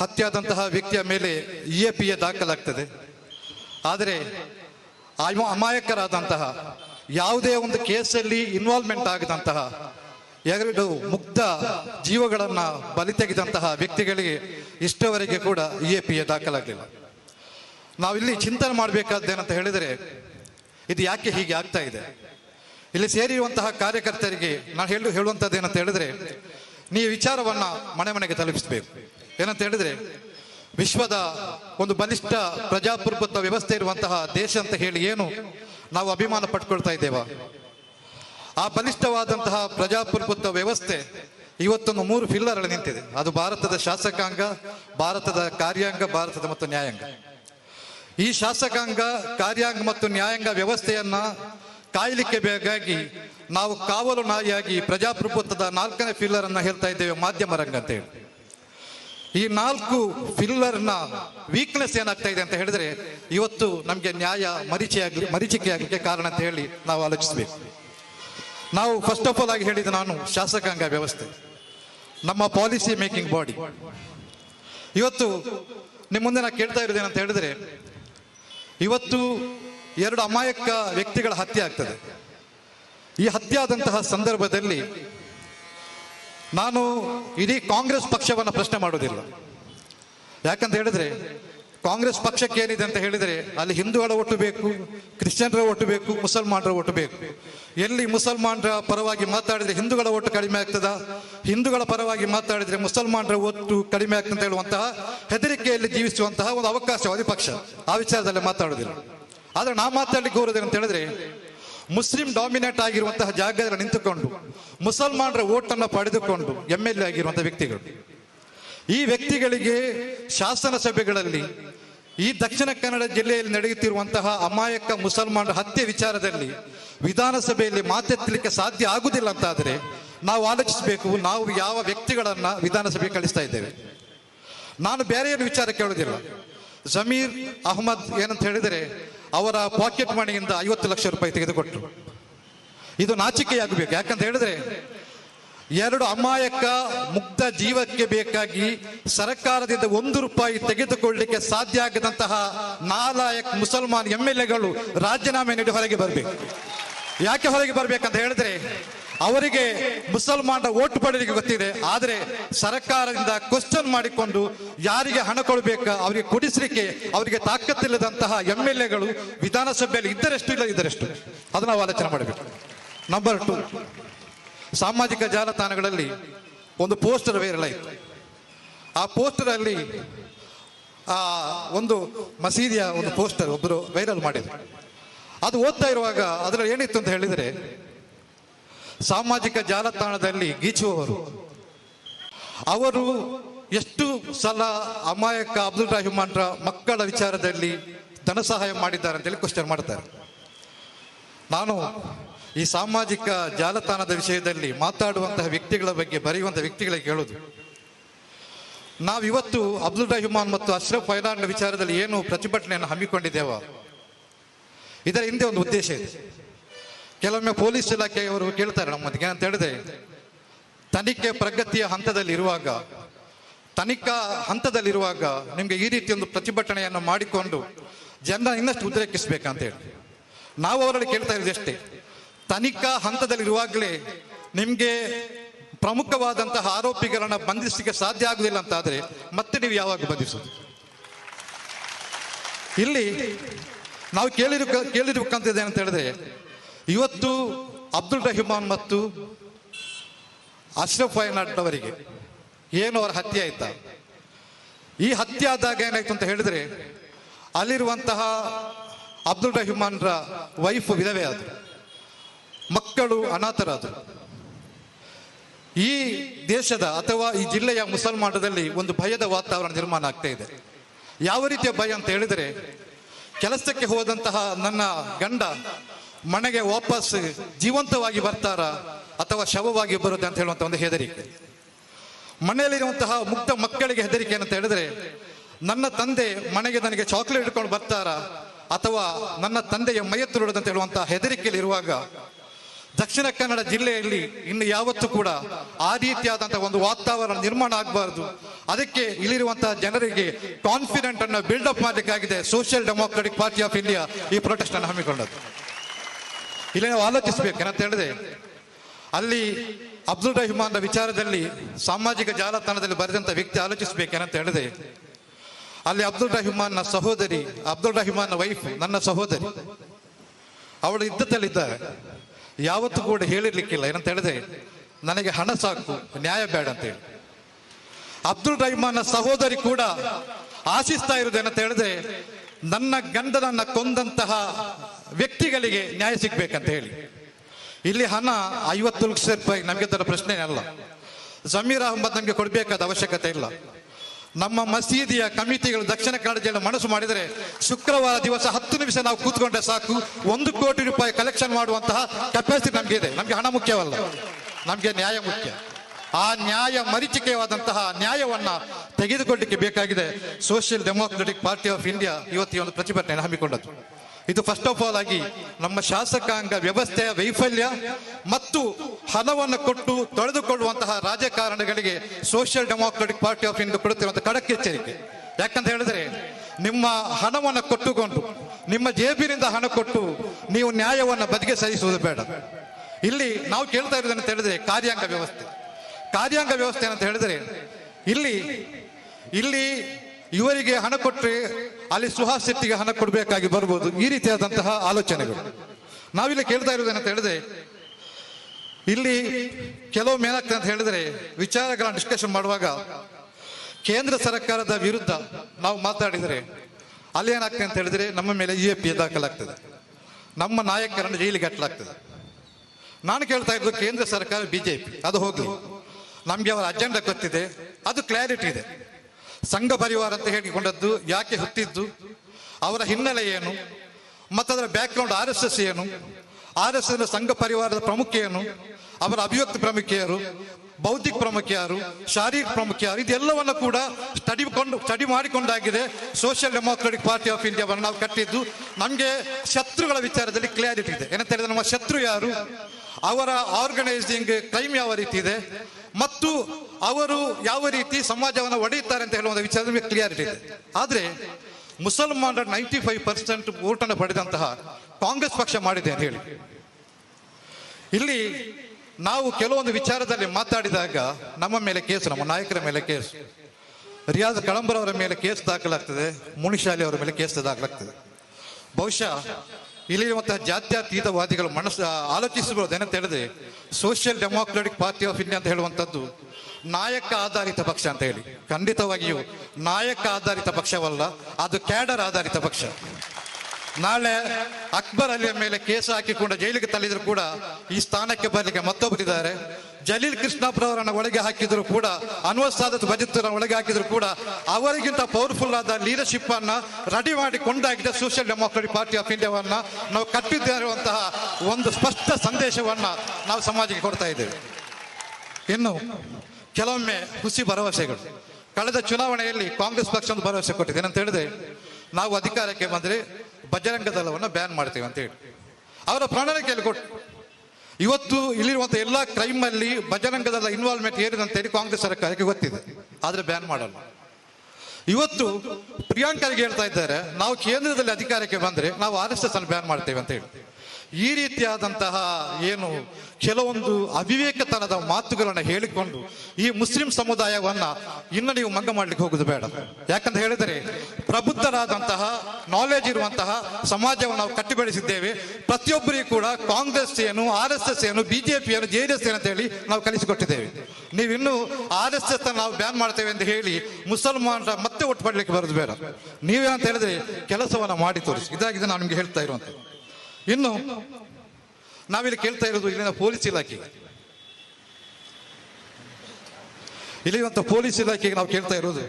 ಹತ್ಯೆ ಆದಂತಹ ವ್ಯಕ್ತಿಯ ಮೇಲೆ ಇ ಎ ಪಿ ಎ ದಾಖಲಾಗ್ತದೆ. ಆದರೆ ಅಮ- ಅಮಾಯಕರಾದಂತಹ ಯಾವುದೇ ಒಂದು ಕೇಸಲ್ಲಿ ಇನ್ವಾಲ್ವ್ಮೆಂಟ್ ಆಗದಂತಹ ಎರಡು ಮುಗ್ಧ ಜೀವಗಳನ್ನು ಬಲಿ ತೆಗೆದಂತಹ ವ್ಯಕ್ತಿಗಳಿಗೆ ಇಷ್ಟವರೆಗೆ ಕೂಡ ಇ ಎ ಪಿ ಎ ದಾಖಲಾಗಲಿಲ್ಲ. ನಾವಿಲ್ಲಿ ಚಿಂತನೆ ಮಾಡಬೇಕಾದ್ದೇನಂತ ಹೇಳಿದರೆ, ಇದು ಯಾಕೆ ಹೀಗೆ ಆಗ್ತಾ ಇದೆ? ಇಲ್ಲಿ ಸೇರಿರುವಂತಹ ಕಾರ್ಯಕರ್ತರಿಗೆ ನಾನು ಹೇಳು ಹೇಳುವಂಥದ್ದು ಏನಂತ ಹೇಳಿದ್ರೆ, ನೀವು ವಿಚಾರವನ್ನ ಮನೆ ಮನೆಗೆ ತಲುಪಿಸಬೇಕು. ಏನಂತ ಹೇಳಿದ್ರೆ, ವಿಶ್ವದ ಒಂದು ಬಲಿಷ್ಠ ಪ್ರಜಾಪ್ರಭುತ್ವ ವ್ಯವಸ್ಥೆ ಇರುವಂತಹ ದೇಶ ಅಂತ ಹೇಳಿ ಏನು ನಾವು ಅಭಿಮಾನ ಪಟ್ಕೊಳ್ತಾ ಇದ್ದೇವಾ? ಆ ಬಲಿಷ್ಠವಾದಂತಹ ಪ್ರಜಾಪ್ರಭುತ್ವ ವ್ಯವಸ್ಥೆ ಇವತ್ತೊಂದು ಮೂರು ಫಿಲ್ಲರ್ ನಿಂತಿದೆ. ಅದು ಭಾರತದ ಶಾಸಕಾಂಗ, ಭಾರತದ ಕಾರ್ಯಾಂಗ, ಭಾರತದ ಮತ್ತು ನ್ಯಾಯಾಂಗ. ಈ ಶಾಸಕಾಂಗ, ಕಾರ್ಯಾಂಗ ಮತ್ತು ನ್ಯಾಯಾಂಗ ವ್ಯವಸ್ಥೆಯನ್ನ ಕಾಯಲಿಕ್ಕೆ ಬೇಕಾಗಿ ನಾವು ಕಾವಲು ನಾಯಿಯಾಗಿ ಪ್ರಜಾಪ್ರಭುತ್ವದ ನಾಲ್ಕನೇ ಫಿಲ್ಲರ್ ಅನ್ನ ಹೇಳ್ತಾ ಇದ್ದೇವೆ, ಮಾಧ್ಯಮ ರಂಗ ಅಂತ ಹೇಳಿ. ಈ ನಾಲ್ಕು ಫಿಲ್ಲರ್ನ ವೀಕ್ನೆಸ್ ಏನಾಗ್ತಾ ಇದೆ ಅಂತ ಹೇಳಿದ್ರೆ, ಇವತ್ತು ನಮಗೆ ನ್ಯಾಯ ಮರೀಚಿಯಾಗಲಿ ಮರೀಚಿಕೆ ಆಗಲಿಕ್ಕೆ ಕಾರಣ ಅಂತ ಹೇಳಿ ನಾವು ಆಲೋಚಿಸಬೇಕು. ನಾವು ಫಸ್ಟ್ ಆಫ್ ಆಲ್ ಆಗಿ ಹೇಳಿದ ನಾನು ಶಾಸಕಾಂಗ ವ್ಯವಸ್ಥೆ, ನಮ್ಮ ಪಾಲಿಸಿ ಮೇಕಿಂಗ್ ಬಾಡಿ ಇವತ್ತು ನಿಮ್ಮ ಮುಂದೆ ನಾನು ಕೇಳ್ತಾ ಇರೋದು ಏನಂತ ಹೇಳಿದ್ರೆ, ಇವತ್ತು ಎರಡು ಅಮಾಯಕ ವ್ಯಕ್ತಿಗಳ ಹತ್ಯೆ ಆಗ್ತದೆ. ಈ ಹತ್ಯೆ ಆದಂತಹ ಸಂದರ್ಭದಲ್ಲಿ ನಾನು ಇಡೀ ಕಾಂಗ್ರೆಸ್ ಪಕ್ಷವನ್ನು ಪ್ರಶ್ನೆ ಮಾಡೋದಿಲ್ಲ. ಯಾಕಂತ ಹೇಳಿದ್ರೆ ಕಾಂಗ್ರೆಸ್ ಪಕ್ಷಕ್ಕೆ ಏನಿದೆ ಅಂತ ಹೇಳಿದರೆ, ಅಲ್ಲಿ ಹಿಂದೂಗಳ ಒಟ್ಟು ಬೇಕು, ಕ್ರಿಶ್ಚಿಯನ್ರ ಒಟ್ಟು ಬೇಕು, ಮುಸಲ್ಮಾನರ ಒಟ್ಟು ಬೇಕು. ಎಲ್ಲಿ ಮುಸಲ್ಮಾನರ ಪರವಾಗಿ ಮಾತಾಡಿದರೆ ಹಿಂದೂಗಳ ಒಟ್ಟು ಕಡಿಮೆ ಆಗ್ತದ? ಹಿಂದೂಗಳ ಪರವಾಗಿ ಮಾತಾಡಿದರೆ ಮುಸಲ್ಮಾನರ ಒಟ್ಟು ಕಡಿಮೆ ಆಗ್ತದೆ ಅಂತ ಹೇಳುವಂತಹ ಹೆದರಿಕೆಯಲ್ಲಿ ಜೀವಿಸುವಂತಹ ಒಂದು ಅವಕಾಶವಾದಿ ಪಕ್ಷ. ಆ ವಿಚಾರದಲ್ಲಿ ಮಾತಾಡೋದಿಲ್ಲ ಆದರೆ ನಾ ಮಾತಾಡಲಿಕ್ಕೆ ಹೋರೋದೇನು ಅಂತ ಹೇಳಿದ್ರೆ, ಮುಸ್ಲಿಂ ಡಾಮಿನೇಟ್ ಆಗಿರುವಂತಹ ಜಾಗದಲ್ಲಿ ನಿಂತುಕೊಂಡು, ಮುಸಲ್ಮಾನರ ಓಟನ್ನು ಪಡೆದುಕೊಂಡು ಎಂ ಎಲ್ ಎ ಆಗಿರುವಂತಹ ವ್ಯಕ್ತಿಗಳು. ಈ ವ್ಯಕ್ತಿಗಳಿಗೆ ಶಾಸನ ಸಭೆಗಳಲ್ಲಿ ಈ ದಕ್ಷಿಣ ಕನ್ನಡ ಜಿಲ್ಲೆಯಲ್ಲಿ ನಡೆಯುತ್ತಿರುವಂತಹ ಅಮಾಯಕ ಮುಸಲ್ಮಾನರ ಹತ್ಯೆ ವಿಚಾರದಲ್ಲಿ ವಿಧಾನಸಭೆಯಲ್ಲಿ ಮಾತೆತ್ತಲಿಕ್ಕೆ ಸಾಧ್ಯ ಆಗುದಿಲ್ಲ ಅಂತಾದರೆ ನಾವು ಆಲೋಚಿಸಬೇಕು, ನಾವು ಯಾವ ವ್ಯಕ್ತಿಗಳನ್ನ ವಿಧಾನಸಭೆಗೆ ಕಳಿಸ್ತಾ ಇದ್ದೇವೆ. ನಾನು ಬೇರೆ ಏನು ವಿಚಾರ ಕೇಳುವುದಿಲ್ಲ. ಜಮೀರ್ ಅಹಮದ್ ಏನಂತ ಹೇಳಿದರೆ ಅವರ ಪಾಕೆಟ್ ಮಣಿಯಿಂದ ಐವತ್ತು ಲಕ್ಷ ರೂಪಾಯಿ ತೆಗೆದುಕೊಟ್ಟರು ಇದು ನಾಚಿಕೆಯಾಗಬೇಕು. ಯಾಕಂತ ಹೇಳಿದ್ರೆ ಎರಡು ಅಮಾಯಕ ಮುಗ್ಧ ಜೀವಕ್ಕೆ ಬೇಕಾಗಿ ಸರ್ಕಾರದಿಂದ ಒಂದು ರೂಪಾಯಿ ತೆಗೆದುಕೊಳ್ಳಲಿಕ್ಕೆ ಸಾಧ್ಯ ಆಗದಂತಹ ನಾಲಾಯಕ್ ಮುಸಲ್ಮಾನ್ ಎಂ ಎಲ್ ಎಗಳು ರಾಜೀನಾಮೆ ನೀಡಿ ಹೊರಗೆ ಬರಬೇಕು. ಯಾಕೆ ಹೊರಗೆ ಬರಬೇಕಂತ ಹೇಳಿದ್ರೆ, ಅವರಿಗೆ ಮುಸಲ್ಮಾನರ ಓಟ್ ಪಡೆಯಲಿಕ್ಕೆ ಗೊತ್ತಿದೆ. ಆದರೆ ಸರ್ಕಾರದಿಂದ ಕ್ವಶನ್ ಮಾಡಿಕೊಂಡು ಯಾರಿಗೆ ಹಣ ಕೊಡಬೇಕು, ಅವರಿಗೆ ಕೊಡಿಸಲಿಕ್ಕೆ ಅವರಿಗೆ ತಾಕತ್ತಿಲ್ಲದಂತಹ ಎಂ ಎಲ್ ಎಗಳು ವಿಧಾನಸಭೆಯಲ್ಲಿ ಇದ್ದರೆಷ್ಟು ಇಲ್ಲ, ಇದ್ದರೆಷ್ಟು. ಅದನ್ನು ನಾವು ಆಲೋಚನೆ ಮಾಡಬೇಕು. ನಂಬರ್ ಟು ಸಾಮಾಜಿಕ ಜಾಲತಾಣಗಳಲ್ಲಿ ಒಂದು ಪೋಸ್ಟರ್ ವೈರಲ್ ಆಯಿತು. ಆ ಪೋಸ್ಟರ್ ಅಲ್ಲಿ ಆ ಒಂದು ಮಸೀದಿಯ ಒಂದು ಪೋಸ್ಟರ್ ಒಬ್ಬರು ವೈರಲ್ ಮಾಡಿದ್ರು. ಅದು ಓದ್ತಾ ಇರುವಾಗ ಅದರಲ್ಲಿ ಏನಿತ್ತು ಅಂತ ಹೇಳಿದರೆ, ಸಾಮಾಜಿಕ ಜಾಲತಾಣದಲ್ಲಿ ಗೀಚುವವರು ಅವರು ಎಷ್ಟು ಸಲ ಅಮಾಯಕ ಅಬ್ದುಲ್ ರಹಿಮಾನ್ರ ಮಕ್ಕಳ ವಿಚಾರದಲ್ಲಿ ಧನ ಸಹಾಯ ಮಾಡಿದ್ದಾರೆ ಅಂತೇಳಿ ಕ್ವಶನ್ ಮಾಡ್ತಾರೆ. ನಾನು ಈ ಸಾಮಾಜಿಕ ಜಾಲತಾಣದ ವಿಷಯದಲ್ಲಿ ಮಾತಾಡುವಂತಹ ವ್ಯಕ್ತಿಗಳ ಬಗ್ಗೆ ಬರೆಯುವಂತಹ ವ್ಯಕ್ತಿಗಳಿಗೆ ಹೇಳೋದು ನಾವಿವತ್ತು ಅಬ್ದುಲ್ ರಹಿಮಾನ್ ಮತ್ತು ಅಶ್ರಫ್ ಫೈಲಾಂಡ್ ವಿಚಾರದಲ್ಲಿ ಏನು ಪ್ರತಿಭಟನೆಯನ್ನು ಹಮ್ಮಿಕೊಂಡಿದ್ದೇವ, ಇದರ ಹಿಂದೆ ಒಂದು ಉದ್ದೇಶ ಇದೆ. ಕೆಲವೊಮ್ಮೆ ಪೊಲೀಸ್ ಇಲಾಖೆಯವರು ಕೇಳ್ತಾರೆ ನಮ್ಮೊಂದಿಗೆ ಅಂತ ಹೇಳಿದೆ ತನಿಖೆ ಪ್ರಗತಿಯ ಹಂತದಲ್ಲಿರುವಾಗ, ತನಿಖಾ ಹಂತದಲ್ಲಿರುವಾಗ ನಿಮಗೆ ಈ ರೀತಿ ಒಂದು ಪ್ರತಿಭಟನೆಯನ್ನು ಮಾಡಿಕೊಂಡು ಜನ ಇನ್ನಷ್ಟು ಉದ್ರೇಕಿಸಬೇಕಂತ ಹೇಳಿ. ನಾವು ಅವರಲ್ಲಿ ಕೇಳ್ತಾ ಇರೋದು ಅಷ್ಟೇ ತನಿಖಾ ಹಂತದಲ್ಲಿರುವಾಗಲೇ ನಿಮಗೆ ಪ್ರಮುಖವಾದಂತಹ ಆರೋಪಿಗಳನ್ನ ಬಂಧಿಸಲಿಕ್ಕೆ ಸಾಧ್ಯ ಆಗುದಿಲ್ಲ ಅಂತ ಆದರೆ ಮತ್ತೆ ನೀವು ಯಾವಾಗ ಬಂಧಿಸುದು? ಇಲ್ಲಿ ನಾವು ಕೇಳಿರ ಕೇಳಿರ್ಬೇಕಂತಿದೆ ಅಂತ ಹೇಳಿದ್ರೆ ಇವತ್ತು ಅಬ್ದುಲ್ ರಹಿಮಾನ್ ಮತ್ತು ಅಶ್ರಫ್ ವಯನಾಡ್ ಅವರಿಗೆ ಏನು ಅವರ ಹತ್ಯೆ ಆಯ್ತಾ? ಈ ಹತ್ಯೆ ಆದಾಗ ಏನಾಯ್ತು ಅಂತ ಹೇಳಿದ್ರೆ ಅಲ್ಲಿರುವಂತಹ ಅಬ್ದುಲ್ ರಹಿಮಾನ್ರ ವೈಫ್ ವಿಧವೆ ಆದರು. ಮಕ್ಕಳು ಅನಾಥರಾದರು. ಈ ದೇಶದ ಅಥವಾ ಈ ಜಿಲ್ಲೆಯ ಮುಸಲ್ಮಾನದಲ್ಲಿ ಒಂದು ಭಯದ ವಾತಾವರಣ ನಿರ್ಮಾಣ ಆಗ್ತಾ ಇದೆ. ಯಾವ ರೀತಿಯ ಭಯ ಅಂತ ಹೇಳಿದರೆ, ಕೆಲಸಕ್ಕೆ ಹೋದಂತಹ ನನ್ನ ಗಂಡ ಮನೆಗೆ ವಾಪಸ್ ಜೀವಂತವಾಗಿ ಬರ್ತಾರ ಅಥವಾ ಶವವಾಗಿ ಬರುತ್ತೆ ಅಂತ ಹೇಳುವಂಥ ಒಂದು ಹೆದರಿಕೆ. ಮನೆಯಲ್ಲಿರುವಂತಹ ಮುಕ್ತ ಮಕ್ಕಳಿಗೆ ಹೆದರಿಕೆ ಅಂತ ಹೇಳಿದ್ರೆ, ನನ್ನ ತಂದೆ ಮನೆಗೆ ನನಗೆ ಚಾಕ್ಲೇಟ್ ಇಟ್ಕೊಂಡು ಬರ್ತಾರಾ ಅಥವಾ ನನ್ನ ತಂದೆಯ ಮೈಯತ್ತುರುಡದಂತ ಹೇಳುವಂತಹ ಹೆದರಿಕೆಯಲ್ಲಿ ಇರುವಾಗ ದಕ್ಷಿಣ ಕನ್ನಡ ಜಿಲ್ಲೆಯಲ್ಲಿ ಇನ್ನು ಯಾವತ್ತೂ ಕೂಡ ಆ ರೀತಿಯಾದಂತಹ ಒಂದು ವಾತಾವರಣ ನಿರ್ಮಾಣ ಆಗಬಾರದು. ಅದಕ್ಕೆ ಇಲ್ಲಿರುವಂತಹ ಜನರಿಗೆ ಕಾನ್ಫಿಡೆಂಟ್ ಅನ್ನು build up ಮಾಡಲಿಕ್ಕಾಗಿದೆ social democratic party of India ಈ ಪ್ರೊಟೆಸ್ಟ್ ಅನ್ನು ಹಮ್ಮಿಕೊಂಡದ್ದು. ಇಲ್ಲಿ ನಾವು ಆಲೋಚಿಸಬೇಕು, ಏನಂತ ಹೇಳಿದೆ ಅಲ್ಲಿ ಅಬ್ದುಲ್ ರಹಿಮಾನ್ ವಿಚಾರದಲ್ಲಿ ಸಾಮಾಜಿಕ ಜಾಲತಾಣದಲ್ಲಿ ಬರೆದಂತ ವ್ಯಕ್ತಿ ಆಲೋಚಿಸಬೇಕೇನಂತ ಹೇಳಿದೆ ಅಲ್ಲಿ ಅಬ್ದುಲ್ ರಹಿಮಾನ್ನ ಸಹೋದರಿ, ಅಬ್ದುಲ್ ರಹಿಮಾನ್ ವೈಫ್ ನನ್ನ ಸಹೋದರಿ. ಅವಳು ಇದ್ದದಲ್ಲಿದ್ದಾರೆ ಯಾವತ್ತೂ ಕೂಡ ಹೇಳಿರ್ಲಿಕ್ಕಿಲ್ಲ. ಏನಂತ ಹೇಳಿದೆ ನನಗೆ ಹಣ ಸಾಕು, ನ್ಯಾಯ ಬೇಡ ಅಂತ ಹೇಳಿ. ಅಬ್ದುಲ್ ರಹಮಾನ್ನ ಸಹೋದರಿ ಕೂಡ ಆಶಿಸ್ತಾ ಇರುವುದು ಏನಂತ ಹೇಳಿದ್ರೆ, ನನ್ನ ಗಂಡನನ್ನ ಕೊಂದಂತಹ ವ್ಯಕ್ತಿಗಳಿಗೆ ನ್ಯಾಯ ಸಿಗ್ಬೇಕಂತ ಹೇಳಿ. ಇಲ್ಲಿ ಹಣ ಐವತ್ತು ಲಕ್ಷ ರೂಪಾಯಿ ನಮಗೆ ಅದರ ಪ್ರಶ್ನೆ ಅಲ್ಲ. ಜಮೀರ್ ಅಹಮದ್ ನಮಗೆ ಕೊಡಬೇಕಾದ ಅವಶ್ಯಕತೆ ಇಲ್ಲ. ನಮ್ಮ ಮಸೀದಿಯ ಕಮಿಟಿಗಳು ದಕ್ಷಿಣ ಕನ್ನಡ ಜಿಲ್ಲೆ ಮನಸ್ಸು ಮಾಡಿದರೆ ಶುಕ್ರವಾರ ದಿವಸ ಹತ್ತು ನಿಮಿಷ ನಾವು ಕೂತ್ಕೊಂಡ್ರೆ ಸಾಕು. ಒಂದು ಕೋಟಿ ರೂಪಾಯಿ ಕಲೆಕ್ಷನ್ ಮಾಡುವಂತಹ ಕೆಪಾಸಿಟಿ ನಮಗೆ ಇದೆ. ನಮಗೆ ಹಣ ಮುಖ್ಯವಲ್ಲ. ನಮಗೆ ನ್ಯಾಯ ಮುಖ್ಯ. ಆ ನ್ಯಾಯ ಮರೀಚಿಕೆಯಾದಂತಹ ನ್ಯಾಯವನ್ನ ತೆಗೆದುಕೊಳ್ಳಿಕ್ಕೆ ಬೇಕಾಗಿದೆ. Social democratic party of India ಇವತ್ತು ಒಂದು ಪ್ರತಿಭಟನೆ ಹಮ್ಮಿಕೊಂಡದ್ದು. ಇದು ಫಸ್ಟ್ ಆಫ್ ಆಲ್ ಆಗಿ ನಮ್ಮ ಶಾಸಕಾಂಗ ವ್ಯವಸ್ಥೆಯ ವೈಫಲ್ಯ ಮತ್ತು ಹಣವನ್ನು ಕೊಟ್ಟು ತೊಳೆದುಕೊಳ್ಳುವಂತಹ ರಾಜಕಾರಣಗಳಿಗೆ social democratic party of India ಕೊಡುತ್ತಿರುವಂತಹ ಖಡಕ್ ಎಚ್ಚರಿಕೆ. ಯಾಕಂತ ಹೇಳಿದ್ರೆ, ನಿಮ್ಮ ಹಣವನ್ನು ಕೊಟ್ಟುಕೊಂಡು, ನಿಮ್ಮ ಜೇಬಿನಿಂದ ಹಣ ಕೊಟ್ಟು ನೀವು ನ್ಯಾಯವನ್ನು ಬದಿಗೆ ಸರಿಸುವುದು ಬೇಡ. ಇಲ್ಲಿ ನಾವು ಕೇಳ್ತಾ ಇರೋದಂತ ಹೇಳಿದ್ರೆ ಕಾರ್ಯಾಂಗ ವ್ಯವಸ್ಥೆ. ಕಾರ್ಯಾಂಗ ವ್ಯವಸ್ಥೆ ಅಂತ ಹೇಳಿದ್ರೆ, ಇಲ್ಲಿ ಇಲ್ಲಿ ಇವರಿಗೆ ಹಣ ಕೊಟ್ಟರೆ ಅಲ್ಲಿ ಸುಹಾಸ್ ಶೆಟ್ಟಿಗೆ ಹಣ ಕೊಡಬೇಕಾಗಿ ಬರ್ಬೋದು. ಈ ರೀತಿಯಾದಂತಹ ಆಲೋಚನೆಗಳು. ನಾವಿಲ್ಲಿ ಕೇಳ್ತಾ ಇರೋದೇನಂತ ಹೇಳಿದ್ರೆ, ಇಲ್ಲಿ ಕೆಲವೊಮ್ಮೆ ಏನಾಗ್ತದೆ ಅಂತ ಹೇಳಿದ್ರೆ ವಿಚಾರಗಳ ಡಿಸ್ಕಷನ್ ಮಾಡುವಾಗ ಕೇಂದ್ರ ಸರ್ಕಾರದ ವಿರುದ್ಧ ನಾವು ಮಾತಾಡಿದರೆ ಅಲ್ಲಿ ಏನಾಗ್ತದೆ ಅಂತ ಹೇಳಿದ್ರೆ, ನಮ್ಮ ಮೇಲೆ ಇ ಎ ಪಿ ದಾಖಲಾಗ್ತದೆ. ನಮ್ಮ ನಾಯಕರನ್ನು ಜೈಲಿಗೆ ಹಟ್ಟಲಾಗ್ತದೆ ನಾನು ಕೇಳ್ತಾ ಇರೋದು ಕೇಂದ್ರ ಸರ್ಕಾರ ಬಿಜೆಪಿ ಅದು ಹೋಗಲಿ. ನಮಗೆ ಅವರ ಅಜೆಂಡಾ ಗೊತ್ತಿದೆ. ಅದು ಕ್ಲಾರಿಟಿ ಇದೆ. ಸಂಘ ಪರಿವಾರ ಅಂತ ಹೇಳಿಕೊಂಡದ್ದು, ಯಾಕೆ ಹುಟ್ಟಿದ್ದು, ಅವರ ಹಿನ್ನೆಲೆ ಏನು ಮತ್ತು ಅದರ ಬ್ಯಾಕ್ಗ್ರೌಂಡ್ ಆರ್ ಎಸ್ ಎಸ್ ಏನು, ಆರ್ ಎಸ್ ಎಸ್ ಸಂಘ ಪರಿವಾರದ ಪ್ರಮುಖ ಏನು, ಅವರ ಅಭಿವ್ಯಕ್ತಿ ಪ್ರಮುಖಿಯರು ಬೌದ್ಧಿಕ ಪ್ರಮುಖ ಯಾರು, ಶಾರೀರಿಕ ಪ್ರಮುಖ ಯಾರು, ಇದೆಲ್ಲವನ್ನು ಕೂಡ ಸ್ಟಡಿ ಕೊಂಡು ಸ್ಟಡಿ ಮಾಡಿಕೊಂಡಾಗಿದೆ ಸೋಷಿಯಲ್ ಡೆಮೋಕ್ರೆಟಿಕ್ ಪಾರ್ಟಿ ಆಫ್ ಇಂಡಿಯಾವನ್ನು ನಾವು ಕಟ್ಟಿದ್ದು. ನಮಗೆ ಶತ್ರುಗಳ ವಿಚಾರದಲ್ಲಿ ಕ್ಲಾರಿಟಿ ಇದೆ. ಏನಂತ ಹೇಳಿದ್ರೆ ನಮ್ಮ ಶತ್ರು ಯಾರು, ಅವರ ಆರ್ಗನೈಸಿಂಗ್ ಕ್ರೈಮ್ ಯಾವ ರೀತಿ ಇದೆ ಮತ್ತು ಅವರು ಯಾವ ರೀತಿ ಸಮಾಜವನ್ನು ಒಡೆಯುತ್ತಾರೆ ಅಂತ ಹೇಳುವ ವಿಚಾರದಲ್ಲಿ ಕ್ಲಿಯಾರಿಟಿ ಇದೆ. ಆದರೆ ಮುಸಲ್ಮಾನರ ನೈಂಟಿ ಫೈವ್ ಪರ್ಸೆಂಟ್ ಓಟನ್ನು ಪಡೆದಂತಹ ಕಾಂಗ್ರೆಸ್ ಪಕ್ಷ ಮಾಡಿದೆ ಅಂತ ಹೇಳಿ. ಇಲ್ಲಿ ನಾವು ಕೆಲವೊಂದು ವಿಚಾರದಲ್ಲಿ ಮಾತಾಡಿದಾಗ ನಮ್ಮ ಮೇಲೆ ಕೇಸು, ನಮ್ಮ ನಾಯಕರ ಮೇಲೆ ಕೇಸು, ರಿಯಾಜ್ ಕಳಂಬರ್ ಅವರ ಮೇಲೆ ಕೇಸ್ ದಾಖಲಾಗ್ತದೆ, ಮುನಿಶಾಲಿ ಅವರ ಮೇಲೆ ಕೇಸ್ ದಾಖಲಾಗ್ತದೆ. ಬಹುಶಃ ಇಲ್ಲಿರುವಂತಹ ಜಾತ್ಯತೀತವಾದಿಗಳು ಮನಸ್ಸು ಆಲೋಚಿಸಬಹುದು ಏನಂತ ಹೇಳಿದ್ರೆ social democratic party of India ಅಂತ ಹೇಳುವಂಥದ್ದು ನಾಯಕ ಆಧಾರಿತ ಪಕ್ಷ ಅಂತ ಹೇಳಿ. ಖಂಡಿತವಾಗಿಯೂ ನಾಯಕ ಆಧಾರಿತ ಪಕ್ಷವಲ್ಲ, ಅದು ಕ್ಯಾಡರ್ ಆಧಾರಿತ ಪಕ್ಷ. ನಾಳೆ ಅಕ್ಬರ್ ಅಲಿಯ ಮೇಲೆ ಕೇಸ್ ಹಾಕಿಕೊಂಡು ಜೈಲಿಗೆ ತಳ್ಳಿದ್ರು ಕೂಡ ಈ ಸ್ಥಾನಕ್ಕೆ ಬರಲಿಕ್ಕೆ ಮತ್ತೊಬ್ಬರಿದ್ದಾರೆ. ಜಲೀಲ್ ಕೃಷ್ಣಪ್ಪ ಅವರನ್ನ ಒಳಗೆ ಹಾಕಿದ್ರು ಕೂಡ ಅನ್ವರ್ ಸಾದತ್ ಬಜಿತ್ತರ ಒಳಗೆ ಹಾಕಿದ್ರು ಕೂಡ, ಅವರಿಗಿಂತ ಪವರ್ಫುಲ್ ಆದ ಲೀಡರ್ಶಿಪ್ ಅನ್ನ ರೆಡಿ ಮಾಡಿ ಕೊಂಡಾಗಿದ್ದ ಸೋಷಿಯಲ್ ಡೆಮೋಕ್ರೆಟಿಕ್ ಪಾರ್ಟಿ ಆಫ್ ಇಂಡಿಯಾವನ್ನ ನಾವು ಕಟ್ಟಿದ್ದೇರುವಂತಹ ಒಂದು ಸ್ಪಷ್ಟ ಸಂದೇಶವನ್ನ ನಾವು ಸಮಾಜಕ್ಕೆ ಕೊಡ್ತಾ ಇದ್ದೇವೆ. ಇನ್ನು ಕೆಲವೊಮ್ಮೆ ಹುಸಿ ಭರವಸೆಗಳು. ಕಳೆದ ಚುನಾವಣೆಯಲ್ಲಿ ಕಾಂಗ್ರೆಸ್ ಪಕ್ಷ ಒಂದು ಭರವಸೆ ಕೊಟ್ಟಿದೆ. ಏನಂತ ಹೇಳಿದ್ರೆ, ನಾವು ಅಧಿಕಾರಕ್ಕೆ ಬಂದ್ರೆ ಬಜರಂಗ ದಳವನ್ನು ಬ್ಯಾನ್ ಮಾಡ್ತೇವೆ ಅಂತ ಹೇಳಿ. ಅವರ ಪ್ರಣಾಳಿಕೆಯಲ್ಲಿ ಕೊಟ್ಟು ಇವತ್ತು ಇಲ್ಲಿರುವಂಥ ಎಲ್ಲ ಕ್ರೈಮ್ ಅಲ್ಲಿ ಬಜರಂಗದ ಇನ್ವಾಲ್ವ್ಮೆಂಟ್ ಏನಿದೆ ಅಂತೇಳಿ ಕಾಂಗ್ರೆಸ್ ಸರ್ಕಾರಕ್ಕೆ ಗೊತ್ತಿದೆ? ಆದ್ರೆ ಬ್ಯಾನ್ ಮಾಡಲ್ಲ. ಇವತ್ತು ಪ್ರಿಯಾಂಕರಿಗೆ ಹೇಳ್ತಾ ಇದ್ದಾರೆ, ನಾವು ಕೇಂದ್ರದಲ್ಲಿ ಅಧಿಕಾರಕ್ಕೆ ಬಂದ್ರೆ ನಾವು ಆರ್ ಎಸ್ ಎಸ್ ಅನ್ನು ಬ್ಯಾನ್ ಮಾಡ್ತೇವೆ ಅಂತ ಹೇಳಿ. ಈ ರೀತಿಯಾದಂತಹ ಏನು ಕೆಲವೊಂದು ಅವಿವೇಕತನದ ಮಾತುಗಳನ್ನು ಹೇಳಿಕೊಂಡು ಈ ಮುಸ್ಲಿಂ ಸಮುದಾಯವನ್ನ ಇನ್ನು ನೀವು ಮಂಗ ಮಾಡ್ಲಿಕ್ಕೆ ಹೋಗುದು ಬೇಡ. ಯಾಕಂತ ಹೇಳಿದರೆ, ಪ್ರಬುದ್ಧರಾದಂತಹ ನಾಲೆಜ್ ಇರುವಂತಹ ಸಮಾಜವನ್ನು ನಾವು ಕಟ್ಟಿ ಬೆಳೆಸಿದ್ದೇವೆ ಪ್ರತಿಯೊಬ್ಬರಿಗೂ ಕೂಡ ಕಾಂಗ್ರೆಸ್ ಏನು ಆರ್ ಎಸ್ ಎಸ್ ಏನು ಬಿಜೆಪಿ ಏನು ಜೆ ಡಿ ಎಸ್ ಏನು ಅಂತ ಹೇಳಿ ನಾವು ಕಲಿಸಿಕೊಟ್ಟಿದ್ದೇವೆ. ನೀವಿನ್ನು ಆರ್ ಎಸ್ ಎಸ್ ನಾವು ಬ್ಯಾನ್ ಮಾಡ್ತೇವೆ ಅಂತ ಹೇಳಿ ಮುಸಲ್ಮಾನರ ಮತ್ತೆ ಒಟ್ಟು ಪಡ್ಲಿಕ್ಕೆ ಬರೋದು ಬೇಡ. ನೀವೇನಂತ ಹೇಳಿದ್ರೆ ಕೆಲಸವನ್ನು ಮಾಡಿ ತೋರಿಸಿ. ಇದಾಗಿದೆ ನಾನು ನಿಮ್ಗೆ ಹೇಳ್ತಾ ಇರುವಂತ. ಇನ್ನು ನಾವಿಲ್ಲಿ ಕೇಳ್ತಾ ಇರೋದು ಇಲ್ಲಿನ ಪೊಲೀಸ್ ಇಲಾಖೆ. ಇಲ್ಲಿರುವಂತ ಪೊಲೀಸ್ ಇಲಾಖೆಗೆ ನಾವು ಕೇಳ್ತಾ ಇರೋದು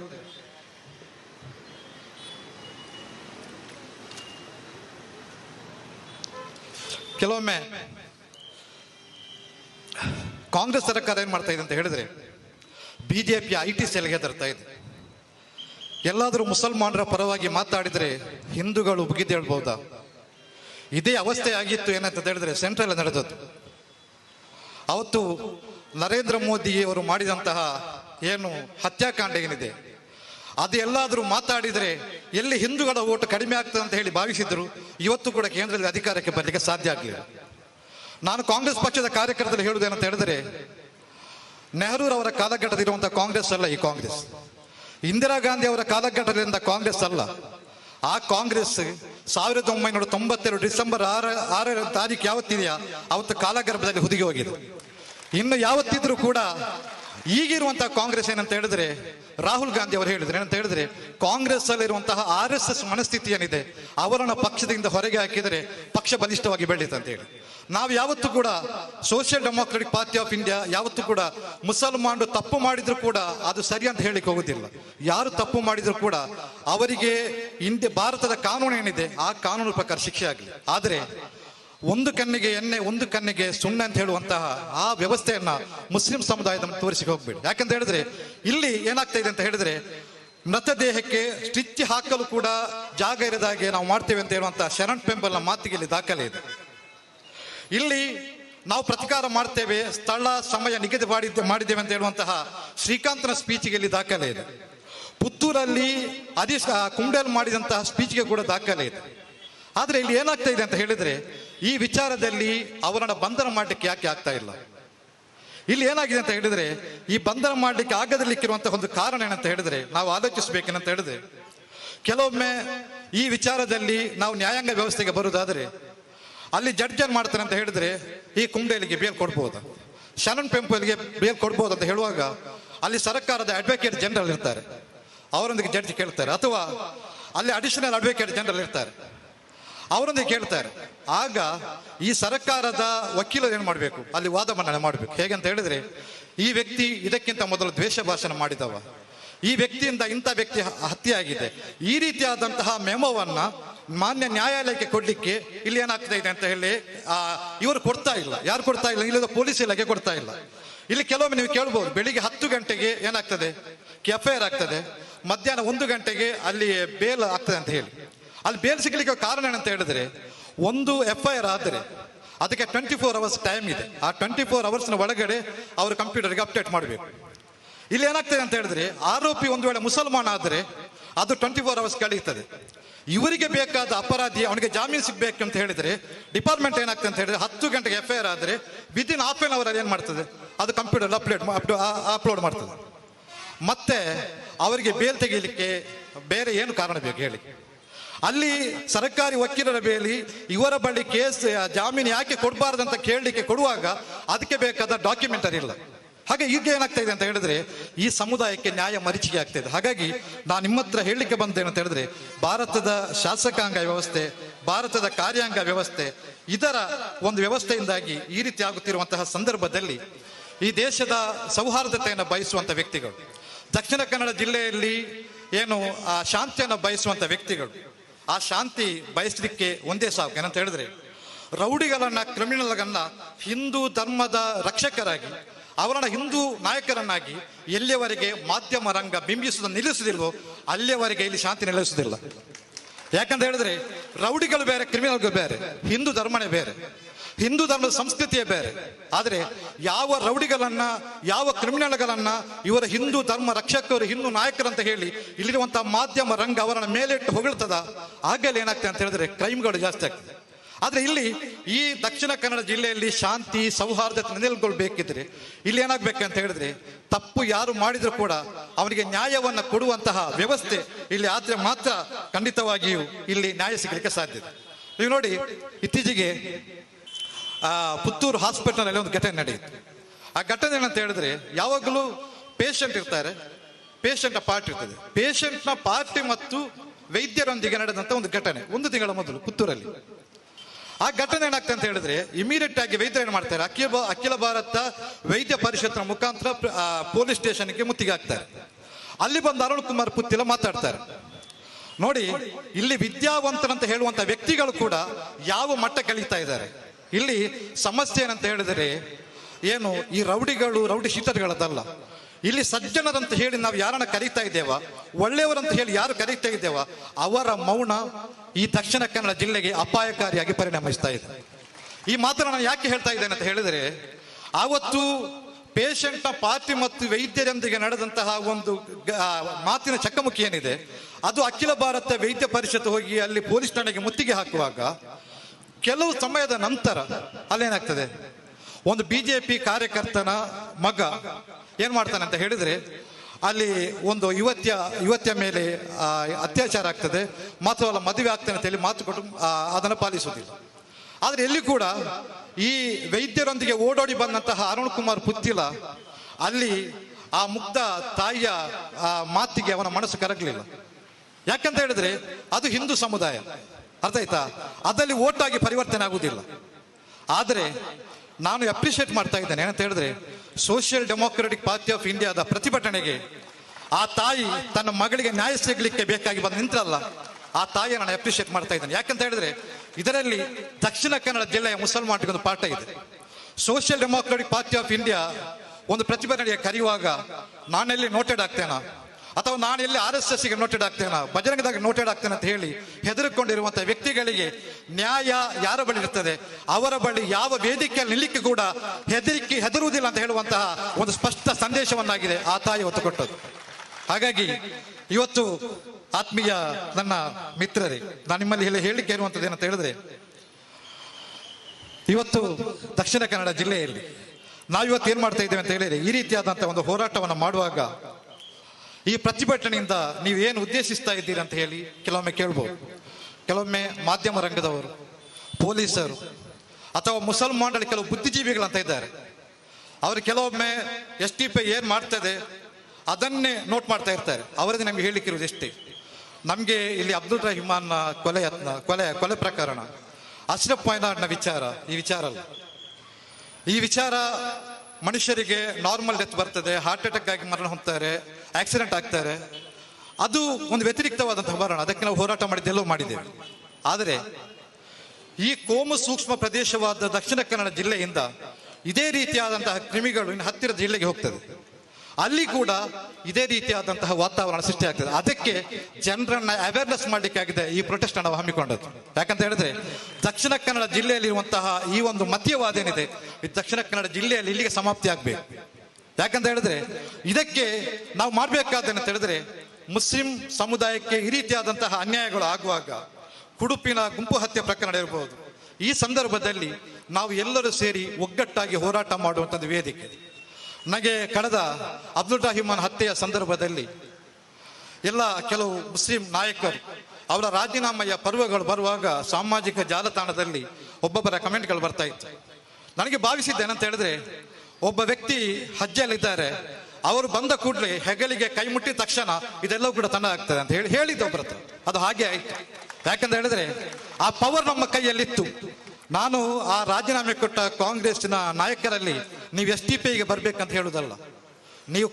ಕೆಲವೊಮ್ಮೆ ಕಾಂಗ್ರೆಸ್ ಸರ್ಕಾರ ಏನ್ ಮಾಡ್ತಾ ಇದೆ ಅಂತ ಹೇಳಿದ್ರೆ ಬಿಜೆಪಿ ಐ ಟಿ ಸೆಲ್ಗೆ ತರ್ತಾ ಇದೆ. ಎಲ್ಲಾದರೂ ಮುಸಲ್ಮಾನರ ಪರವಾಗಿ ಮಾತಾಡಿದ್ರೆ ಹಿಂದೂಗಳು ಮುಗಿದೇಳ್ಬಹುದಾ ಇದೇ ಅವಸ್ಥೆ ಆಗಿತ್ತು ಏನಂತ ಹೇಳಿದ್ರೆ ಸೆಂಟ್ರಲ್ ನಡೆದದ್ದು. ಅವತ್ತು ನರೇಂದ್ರ ಮೋದಿ ಅವರು ಮಾಡಿದಂತಹ ಏನು ಹತ್ಯಾಕಾಂಡ ಏನಿದೆ? ಅದು ಎಲ್ಲಾದರೂ ಮಾತಾಡಿದರೆ ಎಲ್ಲಿ ಹಿಂದೂಗಳ ಓಟು ಕಡಿಮೆ ಆಗ್ತದೆ ಅಂತ ಹೇಳಿ ಭಾವಿಸಿದ್ರು, ಇವತ್ತು ಕೂಡ ಕೇಂದ್ರದಲ್ಲಿ ಅಧಿಕಾರಕ್ಕೆ ಬರಲಿಕ್ಕೆ ಸಾಧ್ಯ ಆಗಲಿಲ್ಲ. ನಾನು ಕಾಂಗ್ರೆಸ್ ಪಕ್ಷದ ಕಾರ್ಯಕರ್ತರು ಹೇಳುವುದೇನಂತ ಹೇಳಿದರೆ ನೆಹರೂರವರ ಕಾಲಘಟ್ಟದಿರುವಂಥ ಕಾಂಗ್ರೆಸ್ ಅಲ್ಲ ಈ ಕಾಂಗ್ರೆಸ್. ಇಂದಿರಾ ಗಾಂಧಿ ಅವರ ಕಾಲಘಟ್ಟದಿಂದ ಕಾಂಗ್ರೆಸ್ ಅಲ್ಲ. ಆ ಕಾಂಗ್ರೆಸ್ ಸಾವಿರದ ಒಂಬೈನೂರ ತೊಂಬತ್ತೆರಡು ಡಿಸೆಂಬರ್ ಆರ, ಆರರ ತಾರೀಕು ಯಾವತ್ತಿದೆಯಾ ಅವತ್ತು ಕಾಲಗರ್ಭದಲ್ಲಿ ಹುದುಗಿ ಹೋಗಿದೆ. ಇನ್ನು ಯಾವತ್ತಿದ್ರೂ ಕೂಡ ಈಗಿರುವಂತಹ ಕಾಂಗ್ರೆಸ್ ಏನಂತ ಹೇಳಿದ್ರೆ, ರಾಹುಲ್ ಗಾಂಧಿ ಅವರು ಹೇಳಿದ್ರೆ, ಏನಂತ ಹೇಳಿದ್ರೆ ಕಾಂಗ್ರೆಸ್ ಅಲ್ಲಿರುವಂತಹ ಆರ್ ಎಸ್ ಎಸ್ ಮನಸ್ಥಿತಿ ಏನಿದೆ ಅವರನ್ನು ಪಕ್ಷದಿಂದ ಹೊರಗೆ ಹಾಕಿದರೆ ಪಕ್ಷ ಬಲಿಷ್ಠವಾಗಿ ಬೆಳೀತು ಅಂತ ಹೇಳಿ. ನಾವು ಯಾವತ್ತೂ ಕೂಡ social democratic party of India ಯಾವತ್ತೂ ಕೂಡ ಮುಸಲ್ಮಾನರು ತಪ್ಪು ಮಾಡಿದ್ರು ಕೂಡ ಅದು ಸರಿ ಅಂತ ಹೇಳಿಕ್ ಹೋಗುದಿಲ್ಲ. ಯಾರು ತಪ್ಪು ಮಾಡಿದ್ರು ಕೂಡ ಅವರಿಗೆ ಹಿಂದೆ ಭಾರತದ ಕಾನೂನು ಏನಿದೆ, ಆ ಕಾನೂನು ಪ್ರಕಾರ ಶಿಕ್ಷೆ ಆಗಲಿ. ಆದರೆ ಒಂದು ಕಣ್ಣಿಗೆ ಎಣ್ಣೆ, ಒಂದು ಕಣ್ಣಿಗೆ ಸುಣ್ಣ ಅಂತ ಹೇಳುವಂತಹ ಆ ವ್ಯವಸ್ಥೆಯನ್ನ ಮುಸ್ಲಿಂ ಸಮುದಾಯದ ತೋರಿಸಿ ಹೋಗ್ಬೇಡಿ. ಯಾಕಂತ ಹೇಳಿದ್ರೆ, ಇಲ್ಲಿ ಏನಾಗ್ತಾ ಇದೆ ಅಂತ ಹೇಳಿದ್ರೆ ಮೃತದೇಹಕ್ಕೆ ಸ್ಟಿಚ್ ಹಾಕಲು ಕೂಡ ಜಾಗ ಇರದಾಗೆ ನಾವು ಮಾಡ್ತೇವೆ ಅಂತ ಹೇಳುವಂತಹ ಶರಣ್ ಪೆಂಬಲ್ನ ಮಾತಿಗೆ ಇಲ್ಲಿ ದಾಖಲೆ ಇದೆ. ಇಲ್ಲಿ ನಾವು ಪ್ರತಿಕಾರ ಮಾಡ್ತೇವೆ, ಸ್ಥಳ, ಸಮಯ ನಿಗದಿ ಮಾಡಿ ಮಾಡಿದ್ದೇವೆ ಅಂತ ಹೇಳುವಂತಹ ಶ್ರೀಕಾಂತನ ಸ್ಪೀಚ್ಗೆ ಇಲ್ಲಿ ದಾಖಲೆ ಇದೆ. ಪುತ್ತೂರಲ್ಲಿ ಹರೀಶ್ ಕುಂಡಲ್ ಮಾಡಿದಂತಹ ಸ್ಪೀಚ್ಗೆ ಕೂಡ ದಾಖಲೆ ಇದೆ. ಆದ್ರೆ ಇಲ್ಲಿ ಏನಾಗ್ತಾ ಇದೆ ಅಂತ ಹೇಳಿದ್ರೆ, ಈ ವಿಚಾರದಲ್ಲಿ ಅವರನ್ನ ಬಂಧನ ಮಾಡಲಿಕ್ಕೆ ಯಾಕೆ ಆಗ್ತಾ ಇಲ್ಲ? ಇಲ್ಲಿ ಏನಾಗಿದೆ ಅಂತ ಹೇಳಿದ್ರೆ, ಈ ಬಂಧನ ಮಾಡಲಿಕ್ಕೆ ಆಗದಲಿಕ್ಕಿರುವಂತಹ ಒಂದು ಕಾರಣ ಏನಂತ ಹೇಳಿದ್ರೆ, ನಾವು ಆಲೋಚಿಸಬೇಕೇನಂತ ಹೇಳಿದ್ರೆ, ಕೆಲವೊಮ್ಮೆ ಈ ವಿಚಾರದಲ್ಲಿ ನಾವು ನ್ಯಾಯಾಂಗ ವ್ಯವಸ್ಥೆಗೆ ಬರುವುದಾದರೆ ಅಲ್ಲಿ ಜಡ್ಜ್ ಏನ್ ಮಾಡ್ತಾರೆ ಅಂತ ಹೇಳಿದ್ರೆ, ಈ ಕುಂಡೆಯಲ್ಲಿಗೆ ಬೇಲ್ ಕೊಡ್ಬೋದು. ಶರಣ್ ಪೆಂಪಲ್ಗೆ ಬೇಲ್ ಕೊಡ್ಬೋದು ಅಂತ ಹೇಳುವಾಗ, ಅಲ್ಲಿ ಸರ್ಕಾರದ ಅಡ್ವೊಕೇಟ್ ಜನರಲ್ ಇರ್ತಾರೆ. ಅವರೊಂದಿಗೆ ಜಡ್ಜ್ ಕೇಳ್ತಾರೆ. ಅಥವಾ ಅಲ್ಲಿ ಅಡಿಷನಲ್ ಅಡ್ವೊಕೇಟ್ ಜನರಲ್ ಇರ್ತಾರೆ. ಅವರೊಂದಿಗೆ ಕೇಳ್ತಾರೆ. ಆಗ ಈ ಸರ್ಕಾರದ ವಕೀಲರು ಏನು ಮಾಡಬೇಕು? ಅಲ್ಲಿ ವಾದ ಮಂಡನೆ ಮಾಡಬೇಕು. ಹೇಗಂತ ಹೇಳಿದ್ರೆ, ಈ ವ್ಯಕ್ತಿ ಇದಕ್ಕಿಂತ ಮೊದಲು ದ್ವೇಷ ಭಾಷಣ ಮಾಡಿದವ. ಈ ವ್ಯಕ್ತಿಯಿಂದ ಇಂಥ ವ್ಯಕ್ತಿ ಹತ್ಯೆ ಆಗಿದೆ ಈ ರೀತಿಯಾದಂತಹ ಮೆಮೋವನ್ನ ಮಾನ್ಯ ನ್ಯಾಯಾಲಯಕ್ಕೆ ಕೊಡ್ಲಿಕ್ಕೆ ಇಲ್ಲಿ ಏನಾಗ್ತಾ ಇದೆ ಅಂತ ಹೇಳಿ ಇವರು ಕೊಡ್ತಾ ಇಲ್ಲ. ಯಾರು ಕೊಡ್ತಾ ಇಲ್ಲ? ಇಲ್ಲದ ಪೊಲೀಸ್ ಇಲಾಖೆ ಕೊಡ್ತಾ ಇಲ್ಲ. ಇಲ್ಲಿ ಕೆಲವೊಮ್ಮೆ ನೀವು ಕೇಳ್ಬೋದು, ಬೆಳಿಗ್ಗೆ ಹತ್ತು ಗಂಟೆಗೆ ಏನಾಗ್ತದೆ? ಎಫ್ ಆರ್ ಆಗ್ತದೆ. ಮಧ್ಯಾಹ್ನ ಒಂದು ಗಂಟೆಗೆ ಅಲ್ಲಿ ಬೇಲ್ ಆಗ್ತದೆ ಅಂತ ಹೇಳಿ. ಅಲ್ಲಿ ಬೇಲ್ ಸಿಗ್ಲಿಕ್ಕೆ ಕಾರಣ ಏನಂತ ಹೇಳಿದ್ರೆ, ಒಂದು ಎಫ್ ಐ ಆರ್ ಆದರೆ ಅದಕ್ಕೆ ಟ್ವೆಂಟಿ ಫೋರ್ ಅವರ್ಸ್ ಟೈಮ್ ಇದೆ. ಆ ಟ್ವೆಂಟಿ ಫೋರ್ ಅವರ್ಸ್ನ ಒಳಗಡೆ ಅವರು ಕಂಪ್ಯೂಟರ್ಗೆ ಅಪ್ಡೇಟ್ ಮಾಡಬೇಕು. ಇಲ್ಲಿ ಏನಾಗ್ತದೆ ಅಂತ ಹೇಳಿದ್ರೆ ಆರೋಪಿ ಒಂದು ವೇಳೆ ಮುಸಲ್ಮಾನ ಆದರೆ ಅದು ಟ್ವೆಂಟಿ ಫೋರ್ ಅವರ್ಸ್ ಕಳೀತದೆ. ಇವರಿಗೆ ಬೇಕಾದ ಅಪರಾಧಿ, ಅವನಿಗೆ ಜಾಮೀನು ಸಿಗಬೇಕು ಅಂತ ಹೇಳಿದ್ರೆ ಡಿಪಾರ್ಟ್ಮೆಂಟ್ ಏನಾಗ್ತದೆ ಅಂತ ಹೇಳಿದ್ರೆ, ಹತ್ತು ಗಂಟೆಗೆ ಎಫ್ ಐ ಆರ್ ಆದರೆ ವಿದಿನ್ ಹಾಫ್ ಆನ್ ಅವರ್ ಅಲ್ಲಿ ಏನ್ ಮಾಡ್ತದೆ? ಅದು ಕಂಪ್ಯೂಟರ್ ಅಪ್ಡೇಟ್ ಅಪ್ಲೋಡ್ ಮಾಡ್ತದೆ. ಮತ್ತೆ ಅವರಿಗೆ ಬೇಲ್ ತೆಗೀಲಿಕ್ಕೆ ಬೇರೆ ಏನು ಕಾರಣ ಬೇಕು ಹೇಳಿ? ಅಲ್ಲಿ ಸರ್ಕಾರಿ ವಕೀಲರ ಬೇಲಿ, ಇವರ ಬಳಿ ಕೇಸ್ ಜಾಮೀನು ಯಾಕೆ ಕೊಡಬಾರ್ದಂತ ಕೇಳಲಿಕ್ಕೆ ಕೊಡುವಾಗ ಅದಕ್ಕೆ ಬೇಕಾದ ಡಾಕ್ಯುಮೆಂಟರಿ ಇಲ್ಲ. ಹಾಗೆ ಈಗ ಏನಾಗ್ತಾ ಇದೆ ಅಂತ ಹೇಳಿದ್ರೆ, ಈ ಸಮುದಾಯಕ್ಕೆ ನ್ಯಾಯ ಮರೀಚಿಗೆ ಆಗ್ತಾ ಇದೆ ಹಾಗಾಗಿ ನಾನು ನಿಮ್ಮ ಹತ್ರ ಹೇಳಲಿಕ್ಕೆ ಬಂದೇನು ಅಂತ ಹೇಳಿದ್ರೆ, ಭಾರತದ ಶಾಸಕಾಂಗ ವ್ಯವಸ್ಥೆ, ಭಾರತದ ಕಾರ್ಯಾಂಗ ವ್ಯವಸ್ಥೆ, ಇದರ ಒಂದು ವ್ಯವಸ್ಥೆಯಿಂದಾಗಿ ಈ ರೀತಿ ಆಗುತ್ತಿರುವಂತಹ ಸಂದರ್ಭದಲ್ಲಿ ಈ ದೇಶದ ಸೌಹಾರ್ದತೆಯನ್ನು ಬಯಸುವಂಥ ವ್ಯಕ್ತಿಗಳು, ದಕ್ಷಿಣ ಕನ್ನಡ ಜಿಲ್ಲೆಯಲ್ಲಿ ಏನು, ಆ, ಶಾಂತಿಯನ್ನು ಬಯಸುವಂಥ ವ್ಯಕ್ತಿಗಳು ಆ ಶಾಂತಿ ಬಯಸಲಿಕ್ಕೆ ಒಂದೇ ಸಾಕು. ಏನಂತ ಹೇಳಿದ್ರೆ, ರೌಡಿಗಳನ್ನ, ಕ್ರಿಮಿನಲ್ಗಳನ್ನ ಹಿಂದೂ ಧರ್ಮದ ರಕ್ಷಕರಾಗಿ, ಅವರನ್ನ ಹಿಂದೂ ನಾಯಕರನ್ನಾಗಿ ಎಲ್ಲಿಯವರೆಗೆ ಮಾಧ್ಯಮ ರಂಗ ಬಿಂಬಿಸುವುದು ನಿಲ್ಲಿಸುವುದಿಲ್ವೋ, ಅಲ್ಲಿಯವರೆಗೆ ಇಲ್ಲಿ ಶಾಂತಿ ನಿಲ್ಲಿಸುವುದಿಲ್ಲ ಯಾಕಂತ ಹೇಳಿದ್ರೆ, ರೌಡಿಗಳು ಬೇರೆ, ಕ್ರಿಮಿನಲ್ಗಳು ಬೇರೆ, ಹಿಂದೂ ಧರ್ಮನೇ ಬೇರೆ. ಹಿಂದೂ ಧರ್ಮದ ಸಂಸ್ಕೃತಿಯೇ ಬೇರೆ. ಆದರೆ ಯಾವ ರೌಡಿಗಳನ್ನ, ಯಾವ ಕ್ರಿಮಿನಲ್ಗಳನ್ನ ಇವರ ಹಿಂದೂ ಧರ್ಮ ರಕ್ಷಕರು, ಹಿಂದೂ ನಾಯಕರಂತ ಹೇಳಿ ಇಲ್ಲಿರುವಂತಹ ಮಾಧ್ಯಮ ರಂಗ ಅವರನ್ನ ಮೇಲಿಟ್ಟು ಹೊಗಳ್ತದ? ಆಗಲೇ ಏನಾಗ್ತದೆ ಅಂತ ಹೇಳಿದ್ರೆ ಕ್ರೈಮ್ಗಳು ಜಾಸ್ತಿ ಆಗ್ತದೆ. ಆದರೆ ಇಲ್ಲಿ ಈ ದಕ್ಷಿಣ ಕನ್ನಡ ಜಿಲ್ಲೆಯಲ್ಲಿ ಶಾಂತಿ, ಸೌಹಾರ್ದತೆ ನೆಲೆಗೊಳ್ಬೇಕಿದ್ರೆ ಇಲ್ಲಿ ಏನಾಗ್ಬೇಕಂತ ಹೇಳಿದ್ರೆ ತಪ್ಪು ಯಾರು ಮಾಡಿದ್ರು ಕೂಡ ಅವನಿಗೆ ನ್ಯಾಯವನ್ನು ಕೊಡುವಂತಹ ವ್ಯವಸ್ಥೆ ಇಲ್ಲಿ ಆದರೆ ಮಾತ್ರ ಖಂಡಿತವಾಗಿಯೂ ಇಲ್ಲಿ ನ್ಯಾಯ ಸಿಗಲಿಕ್ಕೆ ಸಾಧ್ಯ ನೀವು ನೋಡಿ, ಇತ್ತೀಚೆಗೆ ಆ, ಪುತ್ತೂರು ಹಾಸ್ಪಿಟಲ್ ಅಲ್ಲಿ ಒಂದು ಘಟನೆ ನಡೆಯಿತು. ಆ ಘಟನೆ ಏನಂತ ಹೇಳಿದ್ರೆ ಯಾವಾಗಲೂ ಪೇಷಂಟ್ ಇರ್ತಾರೆ ಪೇಷಂಟ್ ಪಾರ್ಟಿ ಇರ್ತದೆ. ಪೇಷಂಟ್ನ ಪಾರ್ಟಿ ಮತ್ತು ವೈದ್ಯರೊಂದಿಗೆ ನಡೆದಂತ ಒಂದು ಘಟನೆ ಒಂದು ತಿಂಗಳ ಮೊದಲು ಪುತ್ತೂರಲ್ಲಿ. ಆ ಘಟನೆ ಏನಾಗ್ತದೆ ಅಂತ ಹೇಳಿದ್ರೆ ಇಮಿಡಿಯೇಟ್ ಆಗಿ ವೈದ್ಯರು ಏನು ಮಾಡ್ತಾರೆ ಅಖಿಲ ಅಖಿಲ ಭಾರತ ವೈದ್ಯ ಪರಿಷತ್ನ ಮುಖಾಂತರ ಪೊಲೀಸ್ ಸ್ಟೇಷನ್ಗೆ ಮುತ್ತಿಗೆ ಹಾಕ್ತಾರೆ. ಅಲ್ಲಿ ಬಂದು ಅರುಣ್ ಕುಮಾರ್ ಪುತ್ತಿಲ ಮಾತಾಡ್ತಾರೆ. ನೋಡಿ ಇಲ್ಲಿ ವಿದ್ಯಾವಂತರಂತ ಹೇಳುವಂತ ವ್ಯಕ್ತಿಗಳು ಕೂಡ ಯಾವ ಮಟ್ಟ ಕಳೀತಾ ಇದ್ದಾರೆ. ಇಲ್ಲಿ ಸಮಸ್ಯೆ ಏನಂತ ಹೇಳಿದರೆ, ಏನು ಈ ರೌಡಿಗಳು, ರೌಡಿ ಶೀತರುಗಳದಲ್ಲ ಇಲ್ಲಿ ಸಜ್ಜನರಂತ ಹೇಳಿ ನಾವು ಯಾರನ್ನ ಕರೀತಾ ಇದ್ದೇವ? ಒಳ್ಳೆಯವರಂತ ಹೇಳಿ ಯಾರು ಕರೀತಾ ಇದ್ದೇವ? ಅವರ ಮೌನ ಈ ದಕ್ಷಿಣ ಕನ್ನಡ ಜಿಲ್ಲೆಗೆ ಅಪಾಯಕಾರಿಯಾಗಿ ಪರಿಣಮಿಸ್ತಾ ಇದೆ. ಈ ಮಾತ್ರ ನಾನು ಯಾಕೆ ಹೇಳ್ತಾ ಇದ್ದೇನೆ ಅಂತ ಹೇಳಿದರೆ, ಆವತ್ತು ಪೇಷಂಟ್ನ ಪಾತಿ ಮತ್ತು ವೈದ್ಯರೊಂದಿಗೆ ನಡೆದಂತಹ ಒಂದು ಮಾತಿನ ಚಕಮಕಿ ಏನಿದೆ, ಅದು ಅಖಿಲ ಭಾರತ ವೈದ್ಯ ಪರಿಷತ್ ಹೋಗಿ ಅಲ್ಲಿ ಪೊಲೀಸ್ ಠಾಣೆಗೆ ಮುತ್ತಿಗೆ ಹಾಕುವಾಗ ಕೆಲವು ಸಮಯದ ನಂತರ ಅಲ್ಲೇನಾಗ್ತದೆ? ಒಂದು ಬಿಜೆಪಿ ಕಾರ್ಯಕರ್ತನ ಮಗ ಏನ್ ಮಾಡ್ತಾನೆ ಅಂತ ಹೇಳಿದ್ರೆ, ಅಲ್ಲಿ ಒಂದು ಯುವತಿಯ ಯುವತಿಯ ಮೇಲೆ ಅತ್ಯಾಚಾರ ಆಗ್ತದೆ. ಮಾತ್ರವಲ್ಲ ಮದುವೆ ಆಗ್ತಾನೆ ಅಂತ ಹೇಳಿ ಮಾತು ಕೊಟ್ಟು ಅದನ್ನು ಪಾಲಿಸುವುದಿಲ್ಲ. ಆದರೆ ಎಲ್ಲಿ ಕೂಡ ಈ ವೈದ್ಯರೊಂದಿಗೆ ಓಡೋಡಿ ಬಂದಂತಹ ಅರುಣ್ ಕುಮಾರ್ ಪುತ್ತಿಲ, ಅಲ್ಲಿ ಆ ಮುಗ್ಧ ತಾಯಿಯ ಮಾತಿಗೆ ಅವನ ಮನಸ್ಸು ಕರಗಲಿಲ್ಲ. ಯಾಕಂತ ಹೇಳಿದ್ರೆ, ಅದು ಹಿಂದೂ ಸಮುದಾಯ. ಅರ್ಥ ಆಯ್ತಾ? ಅದರಲ್ಲಿ ಓಟ್ ಆಗಿ ಪರಿವರ್ತನೆ ಆಗುವುದಿಲ್ಲ ಆದರೆ ನಾನು ಅಪ್ರಿಷಿಯೇಟ್ ಮಾಡ್ತಾ ಇದ್ದೇನೆ. ಏನಂತ ಹೇಳಿದ್ರೆ ಸೋಷಿಯಲ್ ಡೆಮೋಕ್ರೆಟಿಕ್ ಪಾರ್ಟಿ ಆಫ್ ಇಂಡಿಯಾದ ಪ್ರತಿಭಟನೆಗೆ ಆ ತಾಯಿ ತನ್ನ ಮಗಳಿಗೆ ನ್ಯಾಯ ಸಿಗಲಿಕ್ಕೆ ಬೇಕಾಗಿ ಬಂದು ನಿಂತಲ್ಲ ಆ ತಾಯಿಯ ನಾನು ಅಪ್ರಿಷಿಯೇಟ್ ಮಾಡ್ತಾ ಇದ್ದೇನೆ. ಯಾಕಂತ ಹೇಳಿದ್ರೆ, ಇದರಲ್ಲಿ ದಕ್ಷಿಣ ಕನ್ನಡ ಜಿಲ್ಲೆಯ ಮುಸಲ್ಮಾನ್ರಿಗೆ ಒಂದು ಪಾಠ ಇದೆ. Social Democratic Party of India ಒಂದು ಪ್ರತಿಭಟನೆಗೆ ಕರೆಯುವಾಗ ನಾನೆಲ್ಲಿ ನೋಟೆಡ್ ಆಗ್ತೇನಾ ಅಥವಾ ನಾನು ಎಲ್ಲಿ ಆರ್ ಎಸ್ ಎಸ್ಗೆ ನೋಟೆಡ್ ಆಗ್ತೇನೆ ಬಜರಂಗದಾಗ ನೋಟೆಡ್ ಆಗ್ತೇನೆ ಅಂತ ಹೇಳಿ ಹೆದರಿಕೊಂಡಿರುವಂತಹ ವ್ಯಕ್ತಿಗಳಿಗೆ ನ್ಯಾಯ ಯಾರ ಬಳಿ ಇರ್ತದೆ? ಅವರ ಬಳಿ ಯಾವ ವೇದಿಕೆಯಲ್ಲಿ ನಿಲ್ಲಿಕ್ಕೆ ಕೂಡ ಹೆದರಿಕೆ ಹೆದರುವುದಿಲ್ಲ ಅಂತ ಹೇಳುವಂತಹ ಒಂದು ಸ್ಪಷ್ಟ ಸಂದೇಶವನ್ನಾಗಿದೆ ಆ ತಾಯಿ ಹೊತ್ತು ಕೊಟ್ಟದ್ದು. ಹಾಗಾಗಿ ಇವತ್ತು ಆತ್ಮೀಯ ನನ್ನ ಮಿತ್ರರೇ, ನಾನು ನಿಮ್ಮಲ್ಲಿ ಹೇಳಿ ಹೇಳಿಕೆ ಇರುವಂಥದ್ದು ಏನಂತ ಹೇಳಿದ್ರೆ, ಇವತ್ತು ದಕ್ಷಿಣ ಕನ್ನಡ ಜಿಲ್ಲೆಯಲ್ಲಿ ನಾವಿವತ್ತು ಏನ್ ಮಾಡ್ತಾ ಇದ್ದೇವೆ ಅಂತ ಹೇಳಿದ್ರೆ ಈ ರೀತಿಯಾದಂತಹ ಒಂದು ಹೋರಾಟವನ್ನು ಮಾಡುವಾಗ ಈ ಪ್ರತಿಭಟನೆಯಿಂದ ನೀವು ಏನು ಉದ್ದೇಶಿಸ್ತಾ ಇದ್ದೀರಿ ಅಂತ ಹೇಳಿ ಕೆಲವೊಮ್ಮೆ ಕೇಳ್ಬೋದು. ಕೆಲವೊಮ್ಮೆ ಮಾಧ್ಯಮ ರಂಗದವರು, ಪೊಲೀಸರು, ಅಥವಾ ಮುಸಲ್ಮಾನರಲ್ಲಿ ಕೆಲವು ಅಂತ ಇದ್ದಾರೆ. ಅವರು ಕೆಲವೊಮ್ಮೆ ಎಸ್ ಟಿ ಪಿ ಏನು ಮಾಡ್ತದೆ ಅದನ್ನೇ ನೋಟ್ ಮಾಡ್ತಾ ಇರ್ತಾರೆ. ಅವರದೇ ನಮಗೆ ಹೇಳಿಕ್ಕಿರೋದು ಎಷ್ಟೇ. ನಮಗೆ ಇಲ್ಲಿ ಅಬ್ದುಲ್ ರಹಿಮಾನ್ನ ಕೊಲೆ ಯತ್ನ, ಕೊಲೆ ಕೊಲೆ ಪ್ರಕರಣ, ಅಶ್ರಫ್ ವೈನಾಡ್ನ ವಿಚಾರ, ಈ ವಿಚಾರ ಈ ವಿಚಾರ ಮನುಷ್ಯರಿಗೆ ನಾರ್ಮಲ್ ಡೆತ್ ಬರ್ತದೆ ಹಾರ್ಟ್ ಅಟ್ಯಾಕ್ ಆಗಿ ಮರಣ ಹೊಂದ್ತಾರೆ ಆಕ್ಸಿಡೆಂಟ್ ಆಗ್ತಾರೆ. ಅದು ಒಂದು ವ್ಯತಿರಿಕ್ತವಾದಂತಹ ಮರಣ ಅದಕ್ಕೆ ನಾವು ಹೋರಾಟ ಮಾಡಿದ್ದೆಲ್ಲೋ ಮಾಡಿದ್ದೇವೆ. ಆದರೆ, ಈ ಕೋಮು ಸೂಕ್ಷ್ಮ ಪ್ರದೇಶವಾದ ದಕ್ಷಿಣ ಕನ್ನಡ ಜಿಲ್ಲೆಯಿಂದ ಇದೇ ರೀತಿಯಾದಂತಹ ಕ್ರಿಮಿಗಳು ಇನ್ನು ಹತ್ತಿರದ ಜಿಲ್ಲೆಗೆ ಹೋಗ್ತದೆ. ಅಲ್ಲಿ ಕೂಡ ಇದೇ ರೀತಿಯಾದಂತಹ ವಾತಾವರಣ ಸೃಷ್ಟಿಯಾಗ್ತದೆ ಅದಕ್ಕೆ ಜನರನ್ನ ಅವೇರ್ನೆಸ್ ಮಾಡಲಿಕ್ಕಾಗಿದೆ ಈ ಪ್ರೊಟೆಸ್ಟ್ ನಾವು ಹಮ್ಮಿಕೊಂಡದ್ದು. ಯಾಕಂತ ಹೇಳಿದ್ರೆ, ದಕ್ಷಿಣ ಕನ್ನಡ ಜಿಲ್ಲೆಯಲ್ಲಿರುವಂತಹ ಈ ಒಂದು ಮತೀಯವಾದ ಏನಿದೆ ಈ ದಕ್ಷಿಣ ಕನ್ನಡ ಜಿಲ್ಲೆಯಲ್ಲಿ ಇಲ್ಲಿಗೆ ಸಮಾಪ್ತಿ ಆಗ್ಬೇಕು. ಯಾಕಂತ ಹೇಳಿದ್ರೆ, ಇದಕ್ಕೆ ನಾವು ಮಾಡ್ಬೇಕಾದ್ದೇನಂತ ಹೇಳಿದ್ರೆ, ಮುಸ್ಲಿಂ ಸಮುದಾಯಕ್ಕೆ ಈ ರೀತಿಯಾದಂತಹ ಅನ್ಯಾಯಗಳು ಆಗುವಾಗ ಕುಡುಪಿನ ಗುಂಪು ಹತ್ಯೆ ಪ್ರಕರಣ ಇರಬಹುದು ಈ ಸಂದರ್ಭದಲ್ಲಿ ನಾವು ಎಲ್ಲರೂ ಸೇರಿ ಒಗ್ಗಟ್ಟಾಗಿ ಹೋರಾಟ ಮಾಡುವಂಥದ್ದು ವೇದಿಕೆ. ನನಗೆ ಕಳೆದ ಅಬ್ದುಲ್ ರಹಿಮಾನ್ ಹತ್ಯೆಯ ಸಂದರ್ಭದಲ್ಲಿ ಎಲ್ಲ ಕೆಲವು ಮುಸ್ಲಿಂ ನಾಯಕರು ಅವರ ರಾಜೀನಾಮೆಯ ಪರ್ವಗಳು ಬರುವಾಗ ಸಾಮಾಜಿಕ ಜಾಲತಾಣದಲ್ಲಿ ಒಬ್ಬೊಬ್ಬರ ಕಮೆಂಟ್ಗಳು ಬರ್ತಾ ಇತ್ತು. ನನಗೆ ಭಾವಿಸಿದ್ದೇನೆ ಅಂತ ಹೇಳಿದ್ರೆ ಒಬ್ಬ ವ್ಯಕ್ತಿ ಹಜ್ಜಲ್ಲಿದ್ದಾರೆ. ಅವರು ಬಂದ ಕೂಡಲೇ ಹೆಗಲಿಗೆ ಕೈ ಮುಟ್ಟಿದ ತಕ್ಷಣ ಇದೆಲ್ಲವೂ ಕೂಡ ತನ್ನ ಆಗ್ತದೆ ಅಂತ ಹೇಳಿ ಹೇಳಿದ್ದ ಒಬ್ಬರ ಅದು ಹಾಗೆ ಆಯ್ತು. ಯಾಕಂತ ಹೇಳಿದ್ರೆ ಆ ಪವರ್ ನಮ್ಮ ಕೈಯಲ್ಲಿತ್ತು. ನಾನು ಆ ರಾಜೀನಾಮೆ ಕೊಟ್ಟ ಕಾಂಗ್ರೆಸ್ನ ನಾಯಕರಲ್ಲಿ ನೀವು ಎಸ್ ಟಿ ಪಿಗೆ ಬರ್ಬೇಕಂತ ಹೇಳುದಲ್ಲ. ನೀವು